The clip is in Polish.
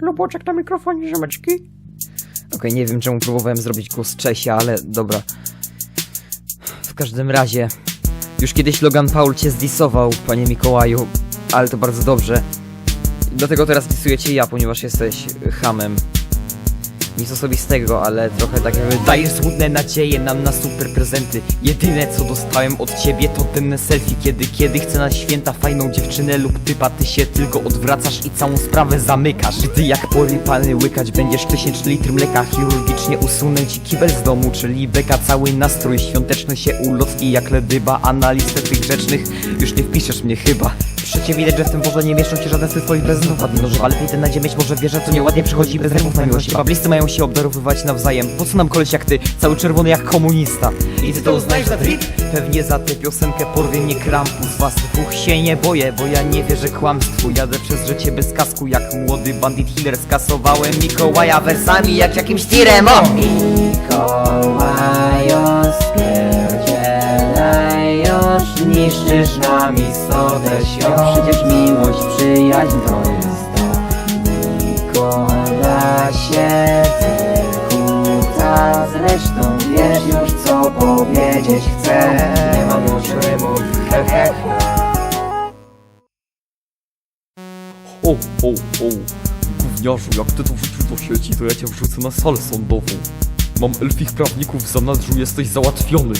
Luboczek na mikrofonie, ziomeczki. Okej, nie wiem czemu próbowałem zrobić głos Czesia, ale dobra. W każdym razie, już kiedyś Logan Paul cię zdisował, panie Mikołaju, ale to bardzo dobrze. Dlatego teraz disuję cię ja, ponieważ jesteś hamem. Nic osobistego, ale trochę tak jakby dajesz złudne nadzieje nam na super prezenty. Jedyne co dostałem od ciebie to ten selfie. Kiedy, kiedy chcę na święta fajną dziewczynę lub typa Ty się tylko odwracasz i całą sprawę zamykasz. Gdy jak porypany łykać będziesz tysięczny litr mleka Chirurgicznie usunę ci kibel z domu Czyli beka. Cały nastrój świąteczny się ulotki jak ledyba. A na listę tych grzecznych już nie wpiszesz mnie chyba. Przecie widać, że w tym worze nie mieszczą się żaden z tych prezentów ładnie nożywa Ale ten na mieć może wie, że to nieładnie przychodzi bez ręków na miłość. Pablisty mają się obdarowywać nawzajem. Po co nam koleś jak ty, cały czerwony jak komunista? I ty to uznajesz za trip? Pewnie za tę piosenkę porwie mnie krampus. Was dwóch się nie boję, bo ja nie wierzę kłamstwu. Jadę przez życie bez kasku jak młody bandit healer Skasowałem Mikołaja wersami jak jakimś tirem o! Niszczysz nam istotę świat Przecież miłość, przyjaźń to jest to Nikolasie, ty huta Zresztą wiesz już co powiedzieć chcę Nie mam już rymów, he he he O, o, o. Gówniarzu, jak ty to wrzucił do sieci, to ja cię wrzucę na salę sądową. Mam elfich prawników w zanadrzu, jesteś załatwiony.